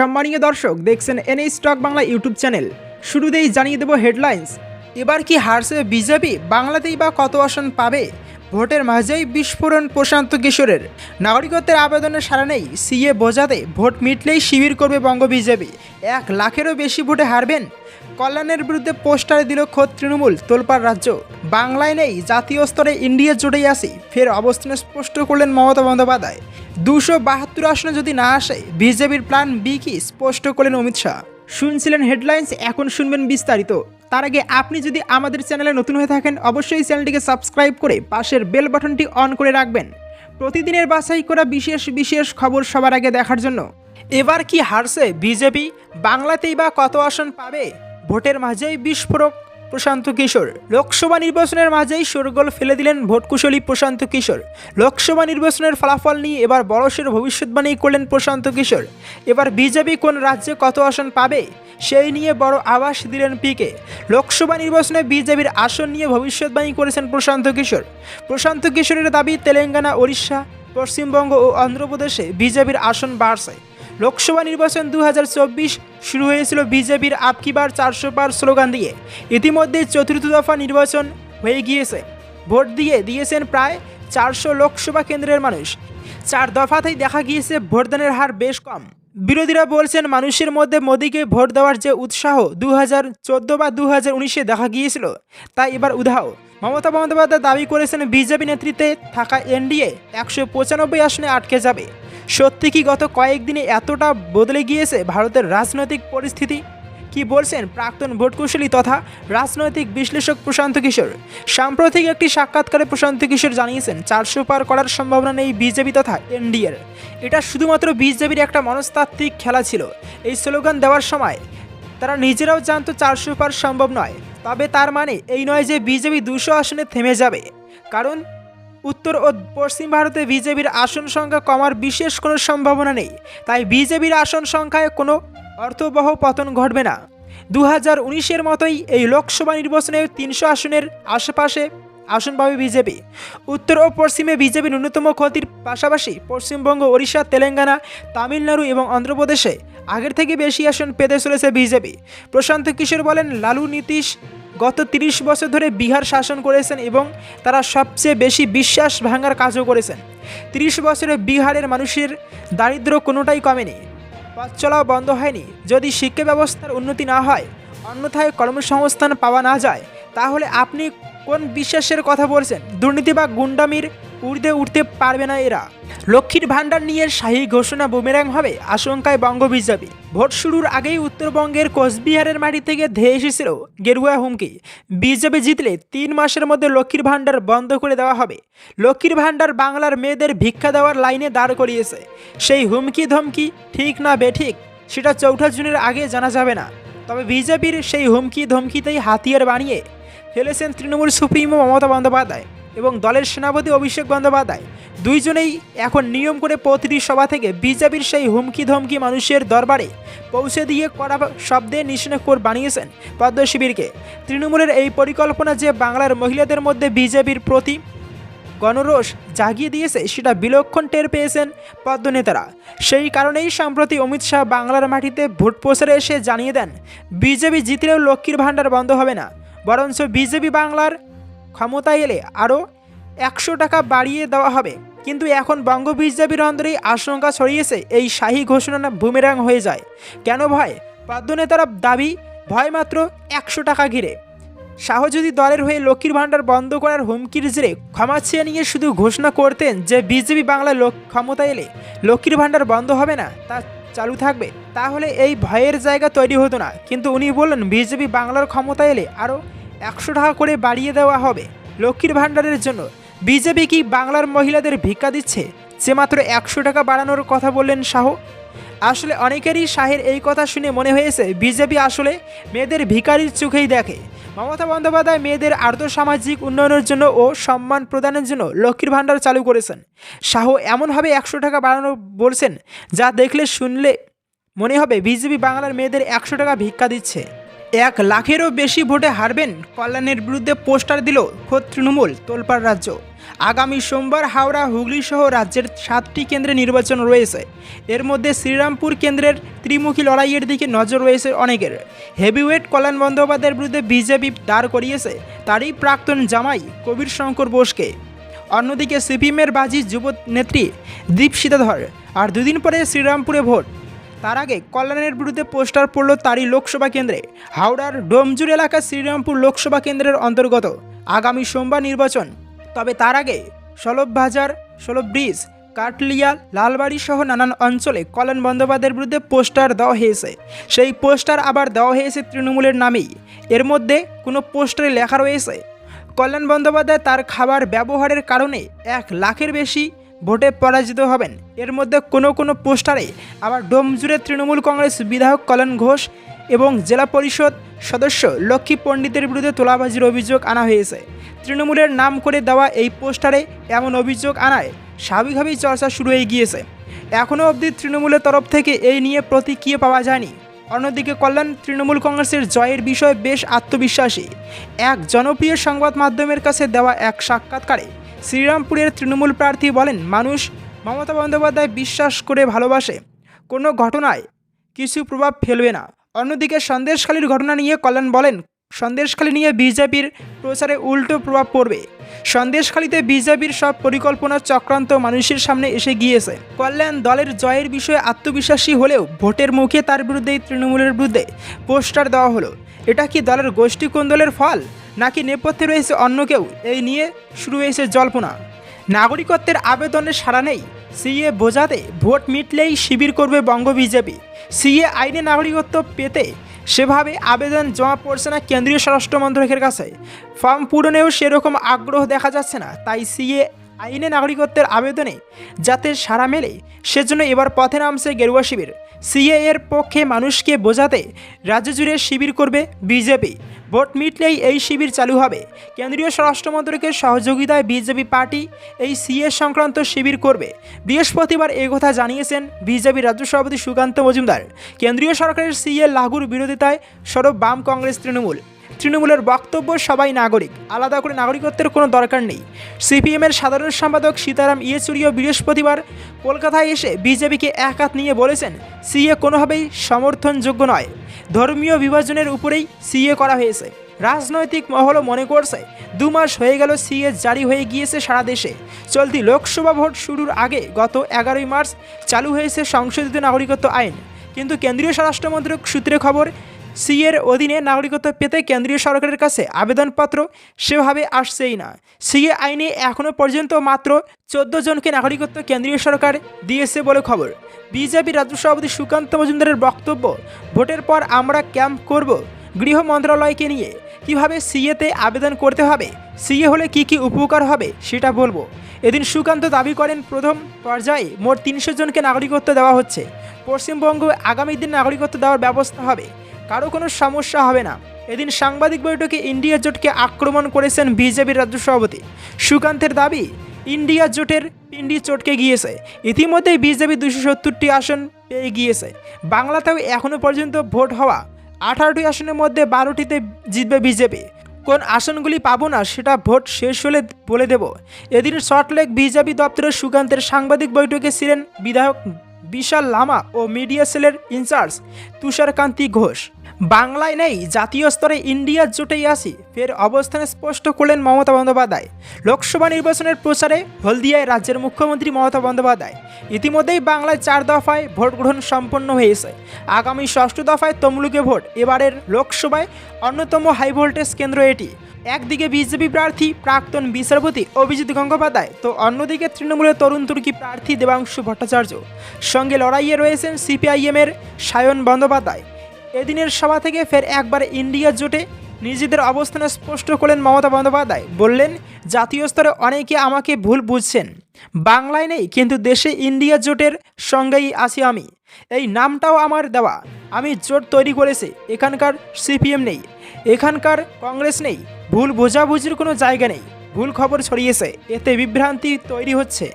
সম্মানীয় দর্শক, দেখছেন NA stock Bangla YouTube channel. শুরুতেই জানিয়ে দেব হেডলাইন্স এবার কি হারছে বিজেপি? বাংলাতেই বা কত আসন পাবে? ভোটের মাঝেই বিস্ফোরণ প্রশান্ত কিশোরের। নাগরিকত্বের আবেদনের সারা নেই। সিএ বোঝাতে ভোট মিটলেই শিবির করবে বঙ্গ বিজেপি। এক লাখেরও বেশি ভোটে হারবেন। কল্যাণের বিরুদ্ধে পোস্টারে দিল খোদ তৃণমূল, তোলপাড় রাজ্য। বাংলায় নেই, জাতীয় স্তরে ইন্ডিয়া জুড়েই আসি ফের অবস্থান স্পষ্ট করলেন মমতা বন্দ্যোপাধ্যায়। দুশো বাহাত্তর আসনে যদি না আসে, বিজেপির প্ল্যান বি কি? স্পষ্ট করলেন অমিত শাহ। শুনছিলেন হেডলাইন্স, এখন শুনবেন বিস্তারিত। তার আগে আপনি যদি আমাদের চ্যানেলে নতুন হয়ে থাকেন, অবশ্যই চ্যানেলটিকে সাবস্ক্রাইব করে পাশের বেল বাটনটি অন করে রাখবেন। প্রতিদিনের বাছাই করা বিশেষ বিশেষ খবর সবার আগে দেখার জন্য। এবার কি হারছে বিজেপি? বাংলাতেই বা কত আসন পাবে? ভোটের মাঝেই বিস্ফোরক। প্রশান্ত কিশোর। লোকসভা নির্বাচনের মাঝেই শোরগোল ফেলে দিলেন ভোটকুশলী প্রশান্ত কিশোর। লোকসভা নির্বাচনের ফলাফল নিয়ে এবার বড়সের ভবিষ্যৎবাণী করলেন প্রশান্ত কিশোর। এবার বিজেপি কোন রাজ্যে কত আসন পাবে? সেই নিয়ে বড় আভাস দিলেন পিকে। লোকসভা নির্বাচনে বিজেপির আসন নিয়ে ভবিষ্যৎবাণী করেছেন প্রশান্ত কিশোর। প্রশান্ত কিশোরের দাবি তেলেঙ্গানা, ওড়িশা, পশ্চিমবঙ্গ ও অন্ধ্রপ্রদেশে বিজেপির আসন বাড়ছে। লোকসভা নির্বাচন দু হাজার চব্বিশ শুরু হয়েছিল বিজেপির আপকি বার চারশো পার স্লোগান দিয়ে। ইতিমধ্যে চতুর্থ দফা নির্বাচন হয়ে গিয়েছে। ভোট দিয়ে দিয়েছেন প্রায় চারশো লোকসভা কেন্দ্রের মানুষ। চার দফাতেই দেখা গিয়েছে ভোটদানের হার বেশ কম। বিরোধীরা বলছেন মানুষের মধ্যে মোদীকে ভোট দেওয়ার যে উৎসাহ দু হাজার চোদ্দ বা দু হাজার উনিশে দেখা গিয়েছিল, তা এবার উধাও। মমতা বন্দ্যোপাধ্যায় দাবি করেছেন বিজেপি নেতৃত্বে থাকা এনডিএ একশো পঁচানব্বই আসনে আটকে যাবে। সত্যি কি গত কয়েকদিনে এতটা বদলে গিয়েছে ভারতের রাজনৈতিক পরিস্থিতি? কি বলছেন প্রাক্তন ভোটকুশলী তথা রাজনৈতিক বিশ্লেষক প্রশান্ত কিশোর? সাম্প্রতিক একটি সাক্ষাৎকারে প্রশান্ত কিশোর জানিয়েছেন চারশো পার করার সম্ভাবনা নেই বিজেপি তথা এনডিএর। এটা শুধুমাত্র বিজেপির একটা মনস্তাত্ত্বিক খেলা ছিল। এই স্লোগান দেওয়ার সময় তারা নিজেরাও জানতো চারশো পার সম্ভব নয়। তবে তার মানে এই নয় যে বিজেপি দুশো আসনে থেমে যাবে। কারণ উত্তর ও পশ্চিম ভারতে বিজেপির আসন সংখ্যা কমার বিশেষ কোনো সম্ভাবনা নেই। তাই বিজেপির আসন সংখ্যায় কোনো অর্থবহ পতন ঘটবে না। দু হাজার উনিশের মতোই এই লোকসভা নির্বাচনে তিনশো আসনের আশেপাশে আসন পাবে বিজেপি। উত্তর ও পশ্চিমে বিজেপি ন্যূনতম ক্ষতির পাশাপাশি পশ্চিমবঙ্গ, ওড়িশা, তেলেঙ্গানা, তামিলনাড়ু এবং অন্ধ্রপ্রদেশে আগের থেকে বেশি আসন পেতে চলেছে বিজেপি। প্রশান্ত কিশোর বলেন, লালু নীতিশ গত তিরিশ বছর ধরে বিহার শাসন করেছেন এবং তারা সবচেয়ে বেশি বিশ্বাস ভাঙার কাজও করেছেন। তিরিশ বছরে বিহারের মানুষের দারিদ্র কোনোটাই কমেনি। পথ চলাও বন্ধ হয়নি। যদি শিক্ষা ব্যবস্থার উন্নতি না হয়, অন্যথায় কর্মসংস্থান পাওয়া না যায়, তাহলে আপনি কোন বিশ্বাসের কথা বলছেন? দুর্নীতি বা গুন্ডামির উড়তে উঠতে পারবে না এরা। লক্ষ্মীর ভাণ্ডার নিয়ে শাহী ঘোষণা বুমেরাং হবে আশঙ্কায় বঙ্গ বিজেপি ভোট শুরুর আগেই উত্তরবঙ্গের কোচবিহারের মাটি থেকে ধেয়ে এসেছিল গেরুয়া হুমকি। বিজেপি জিতলে তিন মাসের মধ্যে লক্ষ্মীর ভাণ্ডার বন্ধ করে দেওয়া হবে। লক্ষ্মীর ভাণ্ডার বাংলার মেয়েদের ভিক্ষা দেওয়ার লাইনে দাঁড় করিয়েছে। সেই হুমকি ধমকি ঠিক না বেঠিক, সেটা চৌঠা জুনের আগে জানা যাবে না। তবে বিজেপির সেই হুমকি ধমকিতেই হাতিয়ার বানিয়ে ফেলেছেন তৃণমূল সুপ্রিমো মমতা বন্দ্যোপাধ্যায়। এবং দলের সেনাপতি অভিষেক বন্দ্যোপাধ্যায়। দুইজনেই এখন নিয়ম করে প্রতিটি সভা থেকে বিজেপির সেই হুমকি ধমকি মানুষের দরবারে পৌঁছে দিয়ে কড়া শব্দে নিশানকোর বানিয়েছেন পদ্ম শিবিরকে। তৃণমূলের এই পরিকল্পনা যে বাংলার মহিলাদের মধ্যে বিজেপির প্রতি গণরোষ জাগিয়ে দিয়েছে, সেটা বিলক্ষণ টের পেয়েছেন পদ্মনেতারা। সেই কারণেই সম্প্রতি অমিত শাহ বাংলার মাটিতে ভোট প্রচারে এসে জানিয়ে দেন, বিজেপি জিতলেও লক্ষ্মীর ভাণ্ডার বন্ধ হবে না, বরঞ্চ বিজেপি বাংলার ক্ষমতায় এলে আরও একশো টাকা বাড়িয়ে দেওয়া হবে। কিন্তু এখন বঙ্গ বিজেপির অন্তরেই আশঙ্কা ছড়িয়েছে, এই শাহী ঘোষণা বুমেরাং হয়ে যায়। কেন ভয় পদ্মনেতারা দাবি, ভয় মাত্র একশো টাকা ঘিরে। শাহ যদি দলের হয়ে লক্ষ্মীর ভাণ্ডার বন্ধ করার হুমকির জেরে ক্ষমা চেয়ে নিয়ে শুধু ঘোষণা করতেন যে বিজেপি বাংলা লোক ক্ষমতা এলে লক্ষ্মীর ভাণ্ডার বন্ধ হবে না, তা চালু থাকবে। তাহলে এই ভয়ের জায়গা তৈরি হতো না। কিন্তু উনি বললেন, বিজেপি বাংলার ক্ষমতা এলে আরও একশো টাকা করে বাড়িয়ে দেওয়া হবে। লক্ষ্মীর ভাণ্ডারের জন্য বিজেপি কি বাংলার মহিলাদের ভিক্ষা দিচ্ছে? যে মাত্র একশো টাকা বাড়ানোর কথা বললেন শাহ। আসলে অনেকেরই শাহের এই কথা শুনে মনে হয়েছে, বিজেপি আসলে মেয়েদের ভিকারির চোখেই দেখে। মমতা বন্দ্যোপাধ্যায় মেয়েদের আর্থসামাজিক উন্নয়নের জন্য ও সম্মান প্রদানের জন্য লক্ষ্মীর ভাণ্ডার চালু করেছেন। শাহ এমনভাবে একশো টাকা বাড়ানো বলছেন, যা দেখলে শুনলে মনে হবে বিজেপি বাংলার মেয়েদের একশো টাকা ভিক্ষা দিচ্ছে। এক লাখেরও বেশি ভোটে হারবেন। কল্যাণের বিরুদ্ধে পোস্টার দিল খোদ তৃণমূল, তোলপাড় রাজ্য। আগামী সোমবার হাওড়া, হুগলি সহ রাজ্যের সাতটি কেন্দ্রে নির্বাচন রয়েছে। এর মধ্যে শ্রীরামপুর কেন্দ্রের ত্রিমুখী লড়াইয়ের দিকে নজর রয়েছে অনেকের। হেভিওয়েট কল্যাণ বন্দ্যোপাধ্যায়ের বিরুদ্ধে বিজেপি দাঁড় করিয়েছে তারই প্রাক্তন জামাই কবির শঙ্কর বোসকে। অন্যদিকে সিপিএমের বাজি যুব নেত্রী দীপশিতা ধর আর দুদিন পরে শ্রীরামপুরে ভোট। তার আগে কল্যাণের বিরুদ্ধে পোস্টার পড়ল তারই লোকসভা কেন্দ্রে। হাওড়ার ডোমজুর এলাকা শ্রীরামপুর লোকসভা কেন্দ্রের অন্তর্গত আগামী সোমবার নির্বাচন। তবে তার আগে সলভ বাজার, সলভ ব্রিজ, কাটলিয়া, লালবাড়ি সহ নানান অঞ্চলে কল্যাণ বন্দ্যোপাধ্যায়ের বিরুদ্ধে পোস্টার দেওয়া হয়েছে। সেই পোস্টার আবার দেওয়া হয়েছে তৃণমূলের নামেই। এর মধ্যে কোনো পোস্টারে লেখা রয়েছে, কল্যাণ বন্দ্যোপাধ্যায় তার খাবার ব্যবহারের কারণে এক লাখের বেশি ভোটে পরাজিত হবেন। এর মধ্যে কোনো কোনো পোস্টারে আবার ডোমজুড়ে তৃণমূল কংগ্রেস বিধায়ক কল্যাণ ঘোষ এবং জেলা পরিষদ সদস্য লক্ষ্মী পণ্ডিতের বিরুদ্ধে তোলাবাজির অভিযোগ আনা হয়েছে। তৃণমূলের নাম করে দেওয়া এই পোস্টারে এমন অভিযোগ আনায় স্বাভাবিকভাবেই চর্চা শুরু হয়ে গিয়েছে। এখনও অবধি তৃণমূলের তরফ থেকে এই নিয়ে প্রতিক্রিয়া পাওয়া যায়নি। অন্যদিকে কল্যাণ তৃণমূল কংগ্রেসের জয়ের বিষয়ে বেশ আত্মবিশ্বাসী। এক জনপ্রিয় সংবাদ মাধ্যমের কাছে দেওয়া এক সাক্ষাৎকারে শ্রীরামপুরের তৃণমূল প্রার্থী বলেন, মানুষ মমতা বন্দ্যোপাধ্যায় বিশ্বাস করে ভালোবাসে। কোনো ঘটনায় কিছু প্রভাব ফেলবে না। অন্যদিকে সন্দেশখালীর ঘটনা নিয়ে কল্যাণ বলেন, সন্দেশখালী নিয়ে বিজেপির প্রচারে উল্টো প্রভাব পড়বে। সন্দেশখালীতে বিজেপির সব পরিকল্পনা চক্রান্ত মানুষের সামনে এসে গিয়েছে। কল্যাণ দলের জয়ের বিষয়ে আত্মবিশ্বাসী হলেও ভোটের মুখে তার বিরুদ্ধেই তৃণমূলের বিরুদ্ধে পোস্টার দেওয়া হলো। এটা কি দলের গোষ্ঠী কোন্দলের ফল? নাকি নেপথ্যে রয়েছে অন্য কেউ? এই নিয়ে শুরু হয়েছে জল্পনা। নাগরিকত্বের আবেদনে সাড়া নেই। সিএ বোঝাতে ভোট মিটলেই শিবির করবে বঙ্গ বিজেপি। সিএ আইনে নাগরিকত্ব পেতে সেভাবে আবেদন জমা পড়ছে না কেন্দ্রীয় স্বরাষ্ট্র মন্ত্রকের কাছে। ফর্ম পূরণেও সেরকম আগ্রহ দেখা যাচ্ছে না, তাই সিএ আইনে নাগরিকত্বের আবেদনে যাতে সাড়া মেলে, সেজন্য এবার পথে নামছে গেরুয়া শিবির। সিএ এর পক্ষে মানুষকে বোঝাতে রাজ্য জুড়ে শিবির করবে বিজেপি। ভোট মিটলেই এই শিবির চালু হবে। কেন্দ্রীয় স্বরাষ্ট্রমন্ত্রকের সহযোগিতায় বিজেপি পার্টি এই সিএ সংক্রান্ত শিবির করবে। বৃহস্পতিবার কথা জানিয়েছেন বিজেপি রাজ্য সভাপতি সুকান্ত মজুমদার। কেন্দ্রীয় সরকারের সিএ লাগুর বিরোধিতায় সরব বাম কংগ্রেস তৃণমূল। তৃণমূলের বক্তব্য সবাই নাগরিক। আলাদা করে নাগরিকত্বের কোনো দরকার নেই। সিপিএমের সাধারণ সম্পাদক সীতারাম ইয়েচুরিও বৃহস্পতিবার কলকাতায় এসে বিজেপিকে এক হাত নিয়ে বলেছেন, সিএ কোনোভাবেই সমর্থনযোগ্য নয়। ধর্মীয় বিভাজনের উপরেই সিএ করা হয়েছে। রাজনৈতিক মহলও মনে করছে, দু মাস হয়ে গেল সিএ জারি হয়ে গিয়েছে সারা দেশে। চলতি লোকসভা ভোট শুরুর আগে গত এগারোই মার্চ চালু হয়েছে সংশোধিত নাগরিকত্ব আইন। কিন্তু কেন্দ্রীয় স্বরাষ্ট্রমন্ত্রক সূত্রে খবর সিএর অধীনে নাগরিকত্ব পেতে কেন্দ্রীয় সরকারের কাছে আবেদনপত্র সেভাবে আসছেই না। সিএ আইনে এখনও পর্যন্ত মাত্র চোদ্দ জনকে নাগরিকত্ব কেন্দ্রীয় সরকার দিয়েছে বলে খবর। বিজেপি রাজ্য সভাপতি সুকান্ত মজুমদারের বক্তব্য, ভোটের পর আমরা ক্যাম্প করব গৃহ মন্ত্রণালয়কে নিয়ে। কীভাবে সিএতে আবেদন করতে হবে? সিএ হলে কি কি উপকার হবে সেটা বলব। এদিন সুকান্ত দাবি করেন, প্রথম পর্যায়ে মোট তিনশো জনকে নাগরিকত্ব দেওয়া হচ্ছে। পশ্চিমবঙ্গ আগামী দিন নাগরিকত্ব দেওয়ার ব্যবস্থা হবে। কারও কোনো সমস্যা হবে না। এদিন সাংবাদিক বৈঠকে ইন্ডিয়া জোটকে আক্রমণ করেছেন বিজেপির রাজ্য সভাপতি। সুকান্তের দাবি, ইন্ডিয়া জোটের পিন্ডি চটকে গিয়েছে। ইতিমধ্যেই বিজেপি দুশো সত্তরটি আসন পেয়ে গিয়েছে। বাংলাতেও এখনও পর্যন্ত ভোট হওয়া আঠারোটি আসনের মধ্যে বারোটিতে জিতবে বিজেপি। কোন আসনগুলি পাবো না, সেটা ভোট শেষ হলে বলে দেব। এদিন সল্টলেক বিজেপি দপ্তরের সুকান্তের সাংবাদিক বৈঠকে ছিলেন বিধায়ক বিশাল লামা ও মিডিয়া সেলের ইনচার্জ তুষারকান্তি ঘোষ। বাংলায় নেই, জাতীয় স্তরে ইন্ডিয়ার জোটেই আসি ফের অবস্থানে স্পষ্ট করলেন মমতা বন্দ্যোপাধ্যায়। লোকসভা নির্বাচনের প্রচারে হলদিয়ায় রাজ্যের মুখ্যমন্ত্রী মমতা বন্দ্যোপাধ্যায়। ইতিমধ্যেই বাংলায় চার দফায় ভোট গ্রহণ সম্পন্ন হয়েছে। আগামী ষষ্ঠ দফায় তমলুকে ভোট, এবারের লোকসভায় অন্যতম হাই ভোল্টেজ কেন্দ্র এটি। একদিকে বিজেপি প্রার্থী প্রাক্তন বিচারপতি অভিজিৎ গঙ্গোপাধ্যায়, তো অন্যদিকে তৃণমূলের তরুণ তুর্কি প্রার্থী দেবাংশু ভট্টাচার্য। সঙ্গে লড়াইয়ে রয়েছেন সিপিআইএমের সায়ন বন্দ্যোপাধ্যায়। এদিনের সভা থেকে ফের একবার ইন্ডিয়া জোটে নিজেদের অবস্থানে স্পষ্ট করলেন মমতা বন্দ্যোপাধ্যায়। বললেন, জাতীয় স্তরে অনেকে আমাকে ভুল বুঝছেন। বাংলায় নেই, কিন্তু দেশে ইন্ডিয়া জোটের সঙ্গেই আছি আমি। এই নামটাও আমার দেওয়া। আমি জোট তৈরি করেছি। এখানকার সিপিএম নেই। এখানকার কংগ্রেস নেই। ভুল বোঝাবুঝির কোনো জায়গা নেই। ভুল খবর ছড়িয়েছে। এতে বিভ্রান্তি তৈরি হচ্ছে।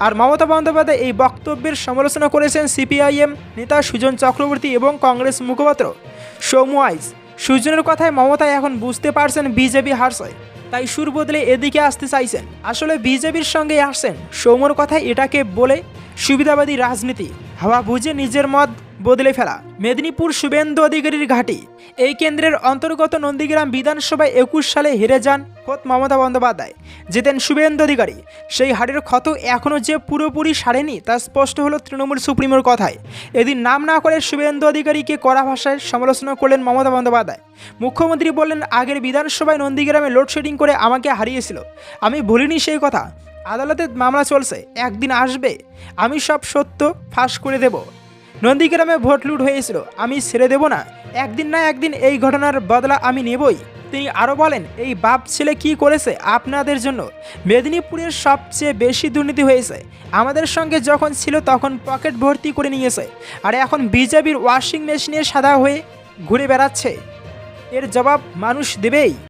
আর মমতা বন্দ্যোপাধ্যায় এই বক্তব্যের সমালোচনা করেছেন সিপিআইএম নেতা সুজন চক্রবর্তী এবং কংগ্রেস মুখপাত্র সৌমু আইস সুজনের কথায় মমতা এখন বুঝতে পারছেন বিজেপি হারছে, তাই সুর বদলে এদিকে আসতে চাইছেন। আসলে বিজেপির সঙ্গে আসছেন সৌমর কথায় এটাকে বলে সুবিধাবাদী রাজনীতি। হাওয়া বুঝে নিজের মত বদলে ফেলা। মেদিনীপুর শুভেন্দু অধিকারীর ঘাঁটি। এই কেন্দ্রের অন্তর্গত নন্দীগ্রাম বিধানসভায় একুশ সালে হেরে যান খোদ মমতা বন্দ্যোপাধ্যায়। যেতেন শুভেন্দু অধিকারী। সেই হাড়ের ক্ষত এখনও যে পুরোপুরি সারেনি, তা স্পষ্ট হলো তৃণমূল সুপ্রিমোর কথায়। এদিন নাম না করে শুভেন্দু অধিকারীকে কড়া ভাষায় সমালোচনা করলেন মমতা বন্দ্যোপাধ্যায়। মুখ্যমন্ত্রী বললেন, আগের বিধানসভায় নন্দীগ্রামে লোডশেডিং করে আমাকে হারিয়েছিল। আমি ভুলিনি সেই কথা। আদালতে মামলা চলছে, একদিন আসবে। আমি সব সত্য ফাঁস করে দেব। নন্দীগ্রামে ভোট লুট হয়েছিল। আমি ছেড়ে দেব না। একদিন না একদিন এই ঘটনার বদলা আমি নেবই। তিনি আরও বলেন, এই বাপ ছেলে কি করেছে আপনাদের জন্য? মেদিনীপুরের সবচেয়ে বেশি দুর্নীতি হয়েছে। আমাদের সঙ্গে যখন ছিল তখন পকেট ভর্তি করে নিয়েছে। আর এখন বিজেপির ওয়াশিং মেশিনে সাদা হয়ে ঘুরে বেড়াচ্ছে। এর জবাব মানুষ দেবেই।